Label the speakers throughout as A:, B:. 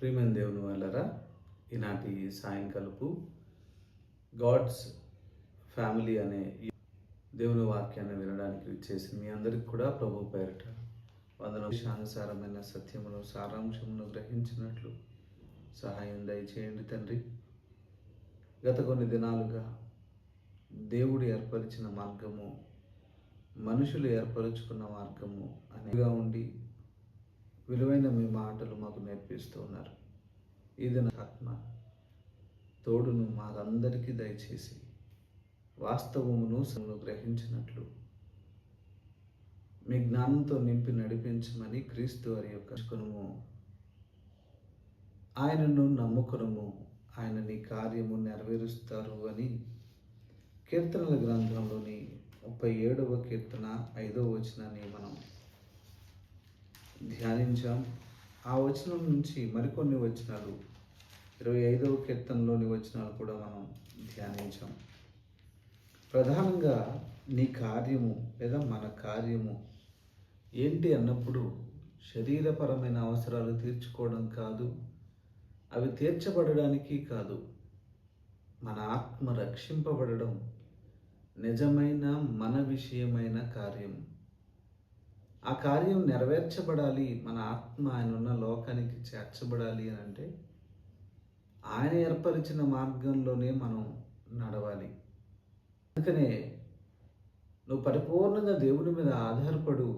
A: ప్రియమైన దేవుని వాళ్ళరా ఈనాటి సాయంకాలపు గాడ్స్ ఫ్యామిలీ అనే దేవుని వాక్యాన్ని వినడానికి చేసి మీ అందరికి కూడా ప్రభు పేరట వందన. విషయానుసారమైన సత్యమును సారాంశమును గ్రహించినట్లు సహాయం దయచేయండి తండ్రి. గత కొన్ని దినాలుగా దేవుడు ఏర్పరిచిన మార్గము మనుషులు ఏర్పరుచుకున్న మార్గము అనేగా ఉండి విలువైన మీ మాటలు మాకు నేర్పిస్తూ ఉన్నారు. ఇది నా ఆత్మ. తోడును మాకందరికీ దయచేసి వాస్తవమును గ్రహించినట్లు మీ జ్ఞానంతో నింపి నడిపించమని క్రీస్తు వారి యొక్క కొనుము ఆయనను నమ్ముకునము. ఆయన నీ కార్యము నెరవేరుస్తారు అని కీర్తనల గ్రంథంలోని ముప్పై ఏడవ కీర్తన ఐదవ వచనాన్ని మనం ధ్యానించాం. ఆ వచనం నుంచి మరికొన్ని వచనాలు ఇరవై ఐదవ కీర్తనలోని వచనాలు కూడా మనం ధ్యానించాం. ప్రధానంగా నీ కార్యము లేదా మన కార్యము ఏంటి అన్నప్పుడు శరీరపరమైన అవసరాలు తీర్చుకోవడం కాదు అవి తీర్చబడడానికి కాదు. మన ఆత్మ రక్షింపబడడం నిజమైన మన విషయమైన కార్యం ఆ కార్యం నెరవేర్చబడాలి మన ఆత్మ ఆయన ఉన్న లోకానికి చేర్చబడాలి అని అంటే ఆయన ఏర్పరిచిన మార్గంలోనే మనం నడవాలి. అందుకనే నువ్వు పరిపూర్ణంగా దేవుని మీద ఆధారపడు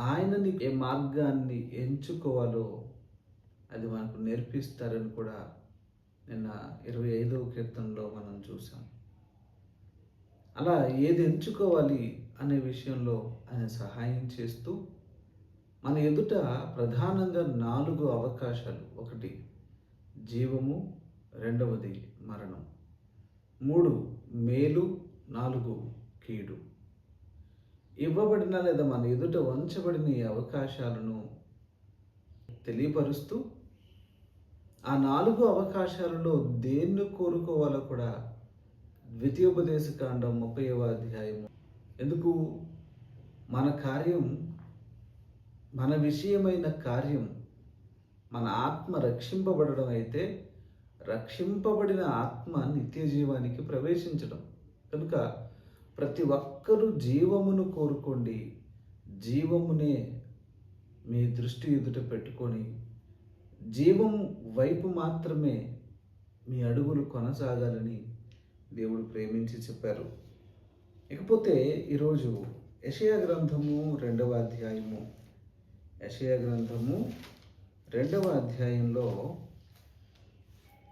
A: ఆయన నీకు ఏ మార్గాన్ని ఎంచుకోవాలో అది మనకు నేర్పిస్తారని కూడా నిన్న ఇరవై ఐదవ కీర్తనలో మనం చూసాం అలా ఏది ఎంచుకోవాలి అనే విషయంలో ఆయన సహాయం చేస్తూ మన ఎదుట ప్రధానంగా నాలుగు అవకాశాలు. ఒకటి జీవము. రెండవది మరణం. మూడు మేలు. నాలుగు కీడు. ఇవ్వబడిన లేదా మన ఎదుట వంచబడిన ఈ అవకాశాలను తెలియపరుస్తూ ఆ నాలుగు అవకాశాలలో దేన్ని కోరుకోవాలో కూడా ద్వితీయోపదేశ కాండం ముప్పైవ అధ్యాయము ఎందుకు? మన కార్యం మన విషయమైన కార్యం మన ఆత్మ రక్షింపబడడం అయితే రక్షింపబడిన ఆత్మ నిత్య జీవానికి ప్రవేశించడం. కనుక ప్రతి ఒక్కరూ జీవమును కోరుకోండి. జీవమునే మీ దృష్టి ఎదుట పెట్టుకొని జీవం వైపు మాత్రమే మీ అడుగులు కొనసాగాలని దేవుడు ప్రేమించి చెప్పారు. ఇకపోతే ఈరోజు యషయా గ్రంథము రెండవ అధ్యాయము. యషయా గ్రంథము రెండవ అధ్యాయంలో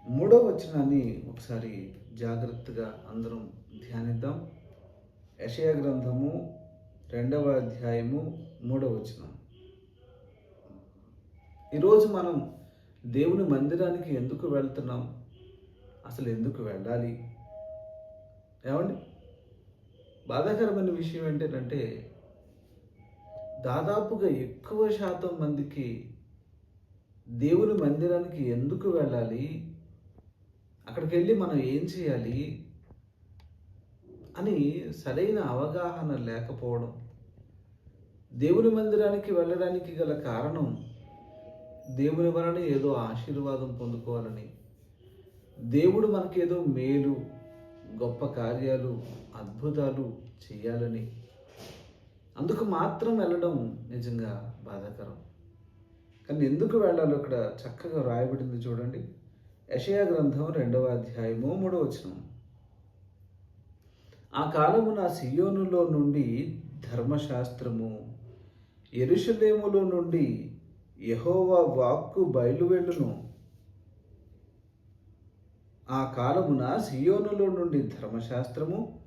A: మూడవ వచనాన్ని ఒకసారి జాగ్రత్తగా అందరం ధ్యానిద్దాం. యషయా గ్రంథము రెండవ అధ్యాయము మూడవ వచనం. ఈరోజు మనం దేవుని మందిరానికి ఎందుకు వెళ్తున్నాం? అసలు ఎందుకు వెళ్ళాలి? ఏమండి? బాధాకరమైన విషయం ఏంటంటే దాదాపుగా ఎక్కువ శాతం మందికి దేవుని మందిరానికి ఎందుకు వెళ్ళాలి? అక్కడికి వెళ్ళి మనం ఏం చేయాలి? అని సరైన అవగాహన లేకపోవడం దేవుని మందిరానికి వెళ్ళడానికి గల కారణం దేవుని వలన ఏదో ఆశీర్వాదం పొందుకోవాలని దేవుడు మనకేదో మేలు గొప్ప కార్యాలు అద్భుతాలు చేయాలని. అందుకు మాత్రం వెళ్ళడం నిజంగా బాధాకరం. కానీ ఎందుకు వెళ్ళాలో ఇక్కడ చక్కగా రాయబడింది చూడండి. యషయా గ్రంథం రెండవ అధ్యాయము మూడవ వచనం. ఆ నా సియోనులో నుండి ధర్మశాస్త్రము ఎరుషలేములో నుండి యహోవా వాక్కు బయలువెళ్ళును. ఆ కాలమున సియోనులో నుండి ధర్మశాస్త్రము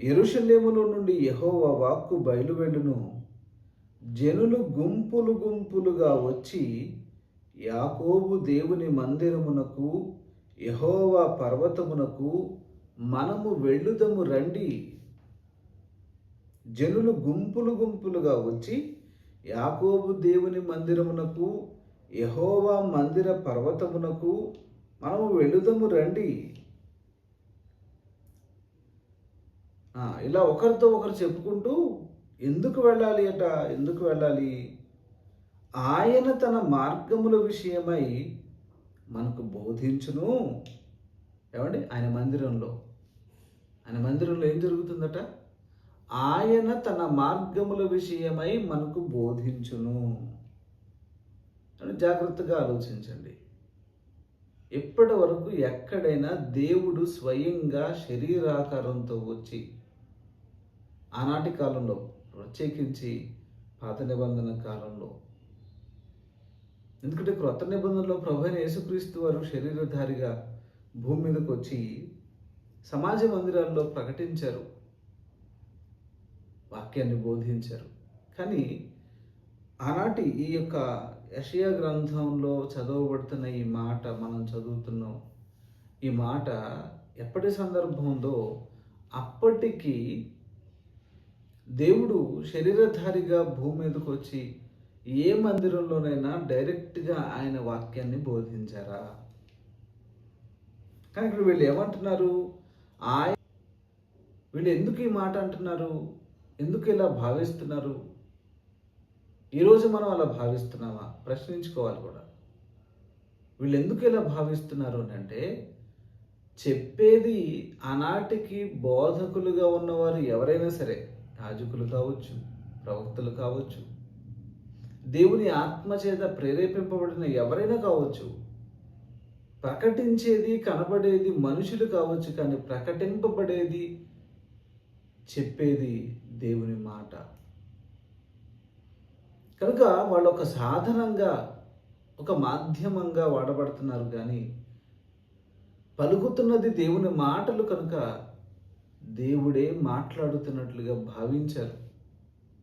A: ఎరుషలేములో నుండి యహోవ వాక్కు బయలువెళ్ళును జనులు గుంపులు గుంపులుగా వచ్చి యాకోబు దేవుని మందిరమునకు యహోవా పర్వతమునకు మనము వెళ్ళుదము రండి. జనులు గుంపులు గుంపులుగా వచ్చి యాకోబు దేవుని మందిరమునకు యహోవా మందిర పర్వతమునకు మనము వెళుదము రండి ఆ, ఇలా ఒకరితో ఒకరు చెప్పుకుంటూ ఎందుకు వెళ్ళాలి అట? ఎందుకు వెళ్ళాలి? ఆయన తన మార్గముల విషయమై మనకు బోధించును. ఏమండి? ఆయన మందిరంలో. ఆయన మందిరంలో ఏం జరుగుతుందట? ఆయన తన మార్గముల విషయమై మనకు బోధించును. అని జాగ్రత్తగా ఆలోచించండి. ఇప్పటి వరకు ఎక్కడైనా దేవుడు స్వయంగా శరీరాకారంతో వచ్చి ఆనాటి కాలంలో ప్రత్యేకించి పాత నిబంధన కాలంలో. ఎందుకంటే క్రొత్త నిబంధనలో ప్రభు యేసుక్రీస్తు వారు శరీరధారిగా భూమి మీదకి వచ్చి సమాజ మందిరాల్లో ప్రకటించారు. వాక్యాన్ని బోధించారు. కానీ ఆనాటి ఈ యొక్క యషియా గ్రంథంలో చదవబడుతున్న ఈ మాట మనం చదువుతున్నాం ఈ మాట ఎప్పటి సందర్భంలో అప్పటికి దేవుడు శరీరధారిగా భూమి మీదకి వచ్చి ఏ మందిరంలోనైనా డైరెక్ట్గా ఆయన వాక్యాన్ని బోధించారా? కానీ ఇక్కడ వీళ్ళు ఏమంటున్నారు? ఆయ వీళ్ళు ఎందుకు ఈ మాట అంటున్నారు? ఎందుకు ఇలా భావిస్తున్నారు? ఈరోజు మనం అలా భావిస్తున్నామా? ప్రశ్నించుకోవాలి కూడా. వీళ్ళు ఎందుకు ఇలా భావిస్తున్నారు అని అంటే చెప్పేది ఆనాటికి బోధకులుగా ఉన్నవారు ఎవరైనా సరే యాజకులు కావచ్చు ప్రవక్తలు కావచ్చు. దేవుని ఆత్మ చేత ప్రేరేపింపబడిన ఎవరైనా కావచ్చు ప్రకటించేది కనబడేది మనుషులు కావచ్చు కానీ ప్రకటింపబడేది చెప్పేది దేవుని మాట. కనుక వాళ్ళు ఒక సాధనంగా ఒక మాధ్యమంగా వాడబడుతున్నారు కానీ పలుకుతున్నది దేవుని మాటలు కనుక దేవుడే మాట్లాడుతున్నట్లుగా భావించారు.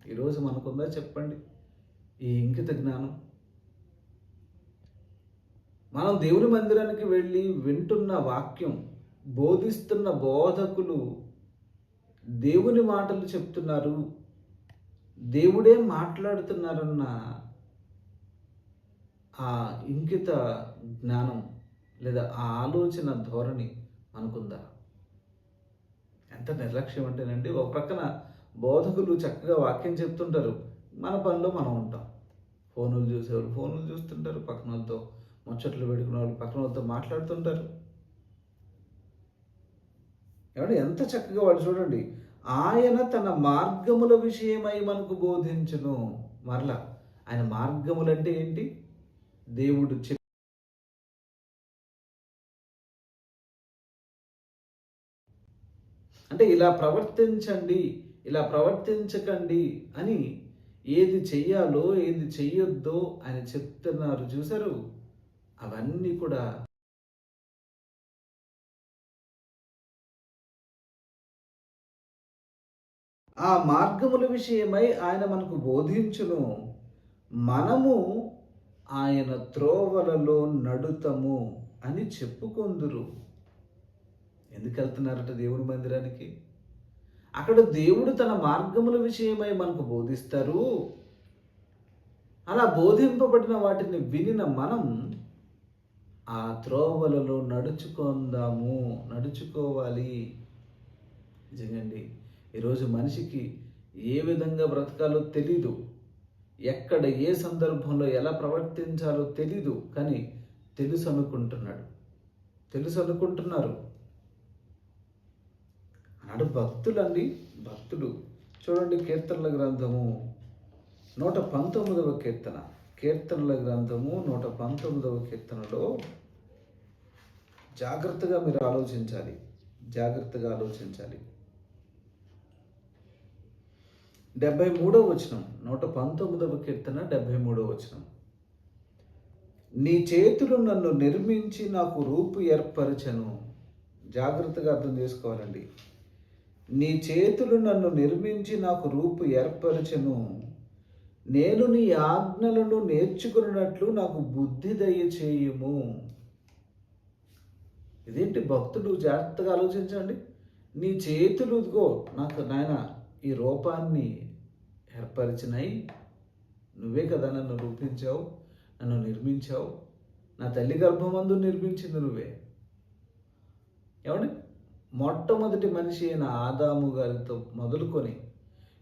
A: ఈరోజు మనకుందా చెప్పండి? ఈ ఇంకిత జ్ఞానం. మనం దేవుని మందిరానికి వెళ్ళి వింటున్న వాక్యం బోధిస్తున్న బోధకులు దేవుని మాటలు చెప్తున్నారు. దేవుడే మాట్లాడుతున్నారన్న ఆ ఇంకిత జ్ఞానం లేదా ఆ ఆలోచన ధోరణి మనకుందా? ఎంత నిర్లక్ష్యం అంటేనండి ఒక ప్రక్కన బోధకులు చక్కగా వాక్యం చెప్తుంటారు. మన పనిలో మనం ఉంటాం. ఫోనులు చూసేవాళ్ళు ఫోనులు చూస్తుంటారు. పక్కన వాళ్ళతో ముచ్చట్లు పెట్టుకునే వాళ్ళు పక్కన వాళ్ళతో మాట్లాడుతుంటారు. ఏమంటే ఎంత చక్కగా వాళ్ళు చూడండి. ఆయన తన మార్గముల విషయమై మనకు బోధించును. మరలా ఆయన మార్గములు అంటే ఏంటి? దేవుడు అంటే ఇలా ప్రవర్తించండి ఇలా ప్రవర్తించకండి అని ఏది చెయ్యాలో ఏది చెయ్యొద్దో అని చెప్తున్నారు. చూసారు అవన్నీ కూడా ఆ మార్గముల విషయమై ఆయన మనకు బోధించును. మనము ఆయన త్రోవలలో నడుతము అని చెప్పుకొందురు. ఎందుకు వెళ్తున్నారట దేవుని మందిరానికి? అక్కడ దేవుడు తన మార్గముల విషయమై మనకు బోధిస్తారు. అలా బోధింపబడిన వాటిని వినిన మనం ఆ త్రోవలలో నడుచుకుందాము నడుచుకోవాలి. నిజంగండి ఈరోజు మనిషికి ఏ విధంగా బ్రతకాలో తెలీదు. ఎక్కడ ఏ సందర్భంలో ఎలా ప్రవర్తించాలో తెలీదు కానీ తెలుసు అనుకుంటున్నాడు తెలుసు అనుకుంటున్నారు అన్నాడు భక్తులండి భక్తుడు చూడండి కీర్తనల గ్రంథము నూట పంతొమ్మిదవ కీర్తన. కీర్తనల గ్రంథము నూట పంతొమ్మిదవ కీర్తనలో జాగ్రత్తగా మీరు ఆలోచించాలి. జాగ్రత్తగా ఆలోచించాలి. డెబ్బై మూడవ వచనం నూట పంతొమ్మిదవ కీర్తన డెబ్బై మూడవ వచనం. నీ చేతులు నన్ను నిర్మించి నాకు రూపు ఏర్పరచను. జాగ్రత్తగా అర్థం చేసుకోవాలండి. నీ చేతులు నన్ను నిర్మించి నాకు రూపు ఏర్పరచను. నేను నీ ఆజ్ఞలను నేర్చుకున్నట్లు నాకు బుద్ధి దయచేయము. ఇదేంటి భక్తుడు జాగ్రత్తగా ఆలోచించండి? నీ చేతులుగో నాకు నాయన ఈ రూపాన్ని ఏర్పరిచినాయి నువ్వే కదా నన్ను రూపించావు నన్ను నిర్మించావు. నా తల్లి గర్భమందు నిర్మించింది నువ్వే. ఏమండి? మొట్టమొదటి మనిషి అయిన ఆదాము గారితో మొదలుకొని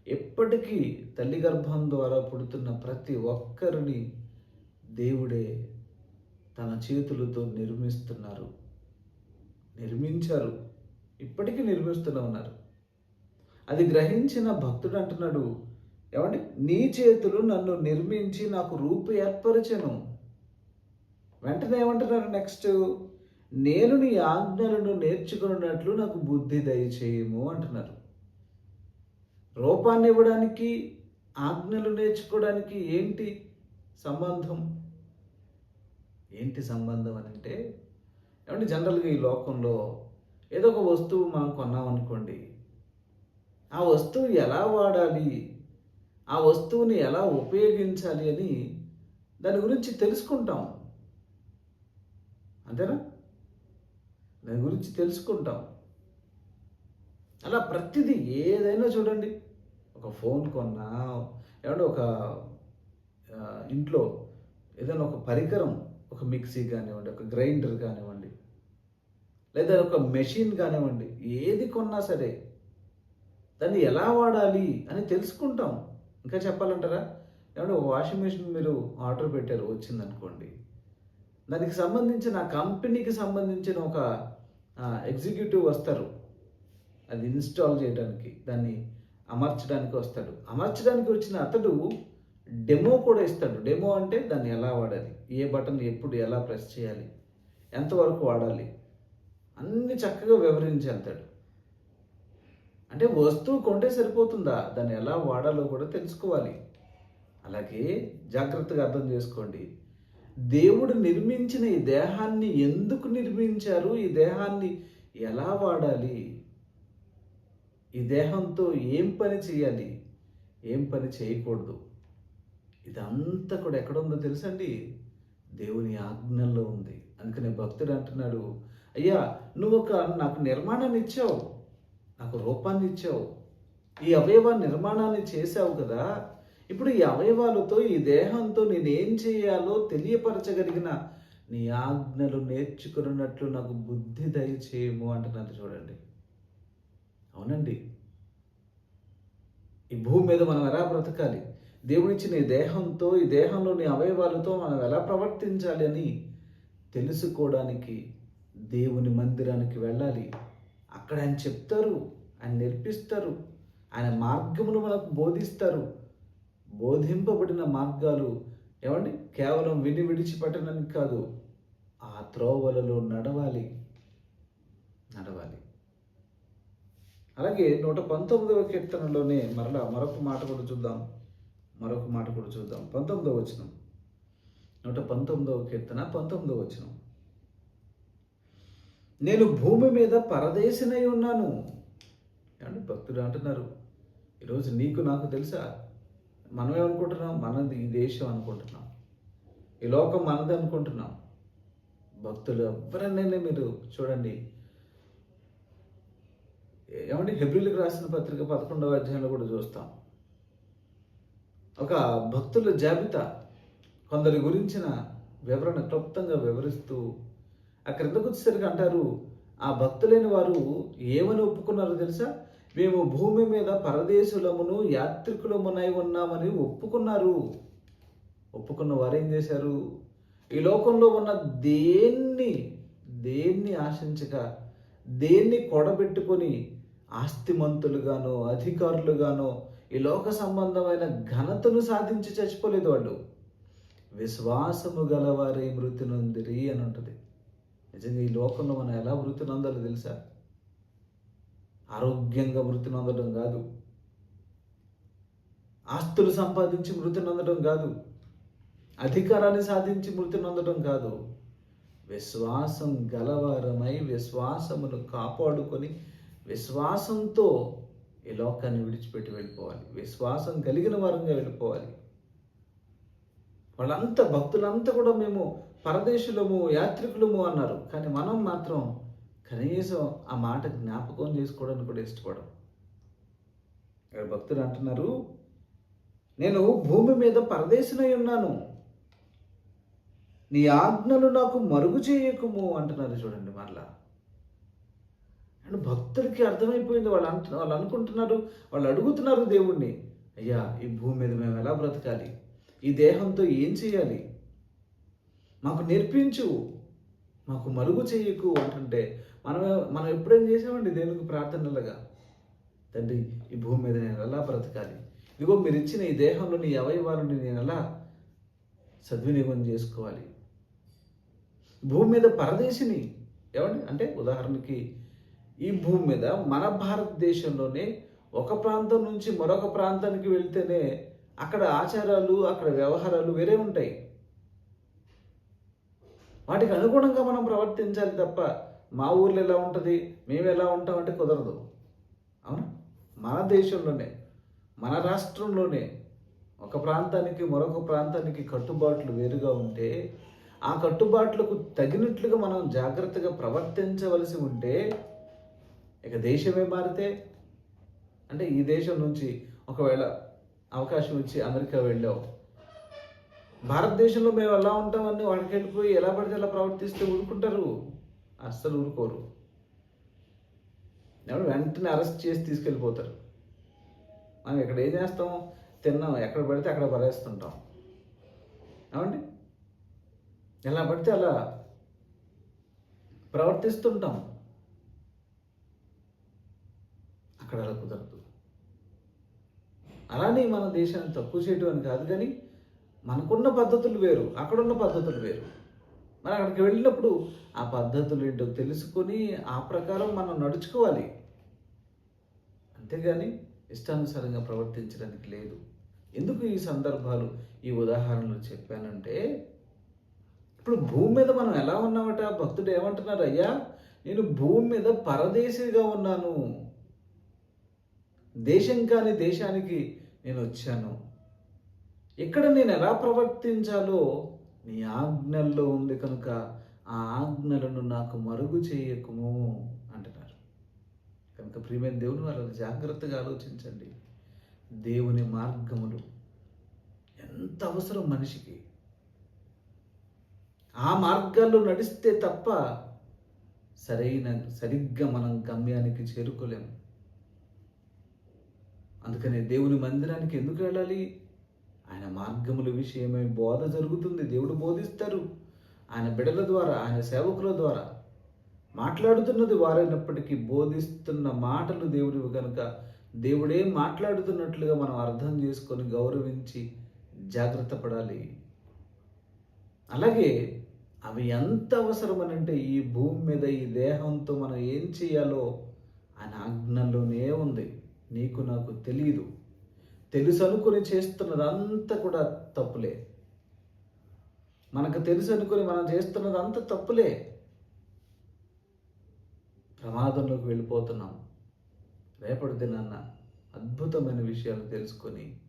A: ఎప్పటికీ తల్లి గర్భం ద్వారా పుడుతున్న ప్రతి ఒక్కరిని దేవుడే తన చేతులతో నిర్మిస్తున్నారు. నిర్మించారు. ఇప్పటికీ నిర్మిస్తూనే ఉన్నారు. అది గ్రహించిన భక్తుడు అంటున్నాడు ఏమండి? నీ చేతులు నన్ను నిర్మించి నాకు రూపు ఏర్పరచను. వెంటనే ఏమంటున్నారు నెక్స్ట్? నేను నీ ఆజ్ఞలను నేర్చుకున్నట్లు నాకు బుద్ధి దయచేయము అంటున్నారు. రూపాన్ని ఇవ్వడానికి ఆజ్ఞలు నేర్చుకోవడానికి ఏంటి సంబంధం? ఏంటి సంబంధం అని అంటే ఏమంటే జనరల్గా ఈ లోకంలో ఏదో ఒక వస్తువు మనం కొన్నామనుకోండి ఆ వస్తువు ఎలా వాడాలి ఆ వస్తువుని ఎలా ఉపయోగించాలి అని దాని గురించి తెలుసుకుంటాం. అంతేనా? దాని గురించి తెలుసుకుంటాం. అలా ప్రతిదీ ఏదైనా చూడండి. ఒక ఫోన్ కొన్నా ఏమంటే ఒక ఇంట్లో ఏదైనా ఒక పరికరం ఒక మిక్సీ కానివ్వండి ఒక గ్రైండర్ కానివ్వండి లేదా ఒక మెషిన్ కానివ్వండి ఏది కొన్నా సరే దాన్ని ఎలా వాడాలి అని తెలుసుకుంటాం. ఇంకా చెప్పాలంటారా? ఏమంటే ఒక వాషింగ్ మెషిన్ మీరు ఆర్డర్ పెట్టారు వచ్చిందనుకోండి. దానికి సంబంధించిన కంపెనీకి సంబంధించిన ఒక ఎగ్జిక్యూటివ్ వస్తారు. అది ఇన్స్టాల్ చేయడానికి దాన్ని అమర్చడానికి వస్తాడు. అమర్చడానికి వచ్చిన అతడు డెమో కూడా ఇస్తాడు. డెమో అంటే దాన్ని ఎలా వాడాలి? ఏ బటన్ ఎప్పుడు ఎలా ప్రెస్ చేయాలి? ఎంతవరకు వాడాలి? అన్ని చక్కగా వివరించి వెళ్తాడు. అంటే వస్తువు కొంటే సరిపోతుందా? దాన్ని ఎలా వాడాలో కూడా తెలుసుకోవాలి. అలాగే జాగ్రత్తగా అర్థం చేసుకోండి. దేవుడు నిర్మించిన ఈ దేహాన్ని ఎందుకు నిర్మించారు? ఈ దేహాన్ని ఎలా వాడాలి? ఈ దేహంతో ఏం పని చేయాలి? ఏం పని చేయకూడదు? ఇదంతా కూడా ఎక్కడుందో తెలుసండి? దేవుని ఆజ్ఞల్లో ఉంది. అందుకనే భక్తుడు అంటున్నాడు అయ్యా నువ్వు ఒక నాకు నిర్మాణాన్ని ఇచ్చావు నాకు రూపాన్ని ఇచ్చావు. ఈ అవయవ నిర్మాణాన్ని చేశావు కదా ఇప్పుడు ఈ అవయవాలతో ఈ దేహంతో నేనేం చేయాలో తెలియపరచగలిగిన నీ ఆజ్ఞలు నేర్చుకున్నట్లు నాకు బుద్ధి దయచేయము అంటున్నారు చూడండి. అవునండి. ఈ భూమి మీద మనం ఎలా బ్రతకాలి? దేవుడిచ్చిన ఈ దేహంతో ఈ దేహంలోని అవయవాలతో మనం ఎలా ప్రవర్తించాలి అని తెలుసుకోవడానికి దేవుని మందిరానికి వెళ్ళాలి. అక్కడ ఆయన చెప్తారు ఆయన నేర్పిస్తారు ఆయన మార్గమును మనకు బోధిస్తారు. బోధింపబడిన మార్గాలు ఏమండి? కేవలం విని విడిచిపెట్టడానికి కాదు ఆ త్రోవలలో నడవాలి. నడవాలి. అలాగే నూట పంతొమ్మిదవ కీర్తనలోనే మరలా మరొక మాట కూడా చూద్దాం. మరొక మాట కూడా చూద్దాం. పంతొమ్మిదవ వచనం. నూట పంతొమ్మిదవ కీర్తన పంతొమ్మిదవ వచనం. నేను భూమి మీద పరదేశినై ఉన్నాను. ఏమండి? భక్తుడు అంటున్నారు. ఈరోజు నీకు నాకు తెలుసా? మనం ఏమనుకుంటున్నాం మనది ఈ దేశం అనుకుంటున్నాం. ఈ లోకం మనది అనుకుంటున్నాం. భక్తులు ఎవరన్నైనా మీరు చూడండి. ఏమంటే హెబ్రిల్కి రాసిన పత్రిక పదకొండవ అధ్యాయంలో కూడా చూస్తాం. ఒక భక్తుల జాబితా కొందరి గురించిన వివరణ క్లుప్తంగా వివరిస్తూ ఆ ఎందుకు వచ్చేసరికి అంటారు? ఆ భక్తులైన వారు ఏమని ఒప్పుకున్నారో తెలుసా? మేము భూమి మీద పరదేశులమును యాత్రికులమునై ఉన్నామని ఒప్పుకున్నారు. ఒప్పుకున్న వారు ఏం చేశారు? ఈ లోకంలో ఉన్న దేన్ని దేన్ని ఆశించక దేన్ని కొడబెట్టుకొని ఆస్తిమంతులుగానో అధికారులుగానో ఈ లోక సంబంధమైన ఘనతను సాధించి చచ్చిపోలేదు వాళ్ళు విశ్వాసము గలవారి మృతి నొందిరి అని ఉంటుంది. నిజంగా ఈ లోకంలో మనం ఎలా మృతి నొందాలో తెలుసా? ఆరోగ్యంగా మృతి నొందడం కాదు. ఆస్తులు సంపాదించి మృతి నొందడం కాదు. అధికారాన్ని సాధించి మృతి నొందడం కాదు. విశ్వాసం గలవారమై విశ్వాసమును కాపాడుకొని విశ్వాసంతో ఈ లోకాన్ని విడిచిపెట్టి వెళ్ళిపోవాలి. విశ్వాసం కలిగిన వారంగా వెళ్ళిపోవాలి. వాళ్ళంతా భక్తులంతా కూడా మేము పరదేశులము యాత్రికులము అన్నారు. కానీ మనం మాత్రం కనీసం ఆ మాట జ్ఞాపకం చేసుకోవడానికి కూడా ఇష్టపడం ఇక్కడ భక్తులు అంటున్నారు నేను భూమి మీద పరదేశినై ఉన్నాను. నీ ఆజ్ఞలు నాకు మరుగు చేయకుము అంటున్నారు చూడండి మరలా. అండ్ భక్తులకి అర్థమైపోయింది వాళ్ళు అంటు వాళ్ళు అనుకుంటున్నారు వాళ్ళు అడుగుతున్నారు దేవుణ్ణి అయ్యా ఈ భూమి మీద మేము ఎలా బ్రతకాలి? ఈ దేహంతో ఏం చేయాలి? మాకు నేర్పించు మాకు మరుగు చేయకు అంటుంటే మనం మనం ఎప్పుడేం చేసామండి దేవునికి ప్రార్థనలుగా? తండ్రి ఈ భూమి మీద నేను ఎలా బ్రతకాలి? ఇదిగో మీరు ఇచ్చిన ఈ దేహంలోని నీ అవయవాలను నేను ఎలా సద్వినియోగం చేసుకోవాలి? భూమి మీద పరదేశిని ఏమండి? అంటే ఉదాహరణకి ఈ భూమి మీద మన భారతదేశంలోనే ఒక ప్రాంతం నుంచి మరొక ప్రాంతానికి వెళ్తేనే అక్కడ ఆచారాలు అక్కడ వ్యవహారాలు వేరే ఉంటాయి. వాటికి అనుగుణంగా మనం ప్రవర్తించాలి తప్ప మా ఊర్లో ఎలా ఉంటుంది? మేము ఎలా ఉంటామంటే కుదరదు. అవును? మన దేశంలోనే మన రాష్ట్రంలోనే ఒక ప్రాంతానికి మరొక ప్రాంతానికి కట్టుబాట్లు వేరుగా ఉంటే ఆ కట్టుబాట్లకు తగినట్లుగా మనం జాగ్రత్తగా ప్రవర్తించవలసి ఉంటే ఇక దేశమే మారితే అంటే ఈ దేశం నుంచి ఒకవేళ అవకాశం ఇచ్చి అమెరికా వెళ్ళావు. భారతదేశంలో మేము ఎలా ఉంటామని వాళ్ళకి వెళ్ళిపోయి ఎలా పడితే ఎలా ప్రవర్తిస్తే ఊరుకుంటారు. అస్సలు ఊరుకోరు. ఎవరు వెంటనే అరెస్ట్ చేసి తీసుకెళ్ళిపోతారు. మనం ఇక్కడ ఏం చేస్తాం? తిన్నాం. ఎక్కడ పడితే అక్కడ పడేస్తుంటాం. ఏమండి? ఎలా పడితే అలా ప్రవర్తిస్తుంటాం. అక్కడ అలా కుదరదు. అలానే మన దేశాన్ని తక్కువ చేయడం అని కాదు కానీ మనకున్న పద్ధతులు వేరు అక్కడున్న పద్ధతులు వేరు. మరి అక్కడికి వెళ్ళినప్పుడు ఆ పద్ధతులు ఏంటో తెలుసుకొని ఆ ప్రకారం మనం నడుచుకోవాలి. అంతేగాని ఇష్టానుసారంగా ప్రవర్తించడానికి లేదు. ఎందుకు ఈ సందర్భాలు? ఈ ఉదాహరణలు చెప్పానంటే ఇప్పుడు భూమి మీద మనం ఎలా ఉన్నామట? భక్తుడు ఏమంటున్నారు అయ్యా నేను భూమి మీద పరదేశిగా ఉన్నాను. దేశం కాని దేశానికి నేను వచ్చాను. ఇక్కడ నేను ఎలా ప్రవర్తించాలో నీ ఆజ్ఞల్లో ఉంది కనుక ఆ ఆజ్ఞలను నాకు మరుగు చేయకము అంటున్నారు. కనుక ప్రియమైన దేవుని వాళ్ళని జాగ్రత్తగా ఆలోచించండి. దేవుని మార్గములు ఎంత అవసరం మనిషికి? ఆ మార్గాల్లో నడిస్తే తప్ప సరైన సరిగ్గా మనం గమ్యానికి చేరుకోలేము. అందుకనే దేవుని మందిరానికి ఎందుకు వెళ్ళాలి? ఆయన మార్గముల విషయమై బోధ జరుగుతుంది. దేవుడు బోధిస్తారు. ఆయన బిడల ద్వారా ఆయన సేవకుల ద్వారా మాట్లాడుతున్నది వారైనప్పటికీ బోధిస్తున్న మాటలు దేవుడివి కనుక దేవుడే మాట్లాడుతున్నట్లుగా మనం అర్థం చేసుకొని గౌరవించి జాగ్రత్త పడాలి. అలాగే అవి ఎంత అవసరమనంటే ఈ భూమి మీద ఈ దేహంతో మనం ఏం చేయాలో ఆయన ఆజ్ఞలోనే ఉంది. నీకు నాకు తెలియదు తెలుసు అనుకుని చేస్తున్నదంతా కూడా తప్పులే. మనకు తెలుసు అనుకుని మనం చేస్తున్నదంతా తప్పులే. ప్రమాదంలోకి వెళ్ళిపోతున్నాం. రేపటి దినాన్న అద్భుతమైన విషయాలు తెలుసుకొని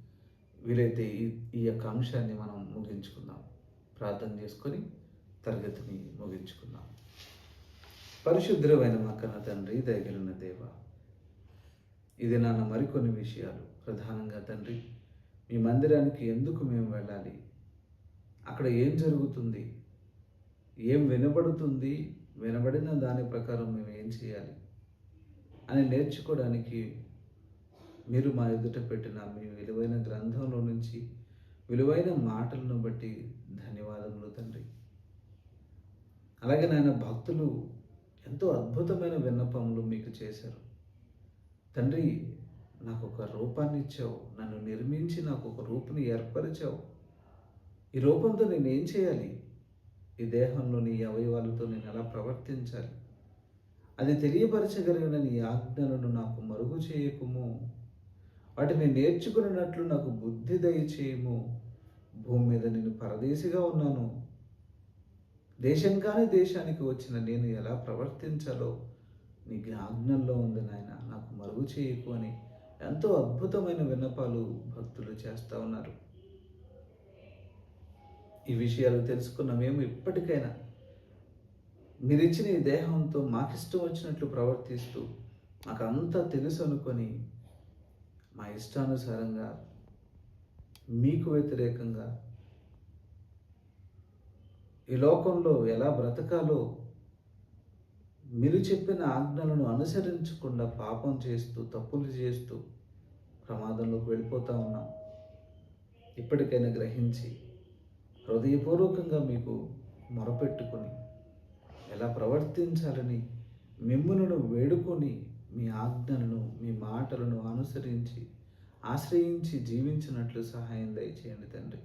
A: వీలైతే ఈ ఈ యొక్క అంశాన్ని మనం ముగించుకుందాం. ప్రార్థన చేసుకొని తరగతిని ముగించుకుందాం. పరిశుద్ధమైన మా కన్న తండ్రి దయగలిగిన దేవ ఇది నాన్న మరికొన్ని విషయాలు. ప్రధానంగా తండ్రి మీ మందిరానికి ఎందుకు మేము వెళ్ళాలి? అక్కడ ఏం జరుగుతుంది? ఏం వినబడుతుంది? వినబడిన దాని ప్రకారం మేము ఏం చేయాలి? అని నేర్చుకోవడానికి మీరు మా ఎదుట పెట్టిన మీ విలువైన గ్రంథంలో నుంచి విలువైన మాటలను బట్టి ధన్యవాదములు తండ్రి. అలాగే నాయన భక్తులు ఎంతో అద్భుతమైన విన్నపములు మీకు చేశారు. తండ్రి నాకు ఒక రూపాన్ని ఇచ్చావు. నన్ను నిర్మించి నాకు ఒక రూపుని ఏర్పరిచావు. ఈ రూపంతో నేను ఏం చేయాలి? ఈ దేహంలో నీ అవయవాలతో నేను ఎలా ప్రవర్తించాలి? అది తెలియపరచగలిగిన నీ ఆజ్ఞలను నాకు మరుగు చేయకుము. వాటిని నేర్చుకున్నట్లు నాకు బుద్ధి దయచేయము. భూమి మీద నేను పరదేశిగా ఉన్నాను. దేశం కాని దేశానికి వచ్చిన నేను ఎలా ప్రవర్తించాలో నీ ఆజ్ఞల్లో ఉంది నాయన నాకు మరుగు చేయకు అని ఎంతో అద్భుతమైన విన్నపాలు భక్తులు చేస్తూ ఉన్నారు. ఈ విషయాలు తెలుసుకున్న మేము ఇప్పటికైనా మీరిచ్చిన ఈ దేహంతో మాకిష్టం వచ్చినట్లు ప్రవర్తిస్తూ మాకు అంతా తెలుసు అనుకొని మా ఇష్టానుసారంగా మీకు వ్యతిరేకంగా ఈ లోకంలో ఎలా బ్రతకాలో మీరు చెప్పిన ఆజ్ఞలను అనుసరించకుండా పాపం చేస్తూ తప్పులు చేస్తూ ప్రమాదంలోకి వెళ్ళిపోతా ఉన్నాం. ఇప్పటికైనా గ్రహించి హృదయపూర్వకంగా మీకు మొరపెట్టుకొని ఎలా ప్రవర్తించాలని మిమ్ములను వేడుకొని మీ ఆజ్ఞలను మీ మాటలను అనుసరించి ఆశ్రయించి జీవించినట్లు సహాయం దయచేయండి తండ్రి.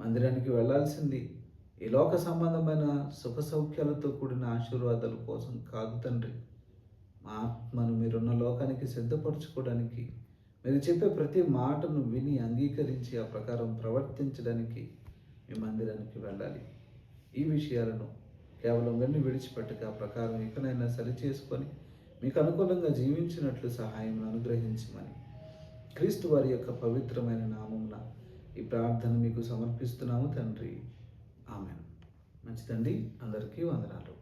A: మందిరానికి వెళ్ళాల్సింది ఈ లోక సంబంధమైన సుఖ సౌఖ్యాలతో కూడిన ఆశీర్వాదాల కోసం కాదు తండ్రి. మా ఆత్మను మీరున్న లోకానికి సిద్ధపరచుకోవడానికి మీరు చెప్పే ప్రతి మాటను విని అంగీకరించి ఆ ప్రకారం ప్రవర్తించడానికి మీ మందిరానికి వెళ్ళాలి. ఈ విషయాలను కేవలం వెన్ను విడిచిపెట్టక ఆ ప్రకారం ఇకనైనా సరి చేసుకొని మీకు అనుకూలంగా జీవించినట్లు సహాయం అనుగ్రహించమని క్రీస్తు వారి యొక్క పవిత్రమైన నామమున ఈ ప్రార్థన మీకు సమర్పిస్తున్నాము తండ్రి. ఆమె మంచిదండి. అందరికీ వందనాలు.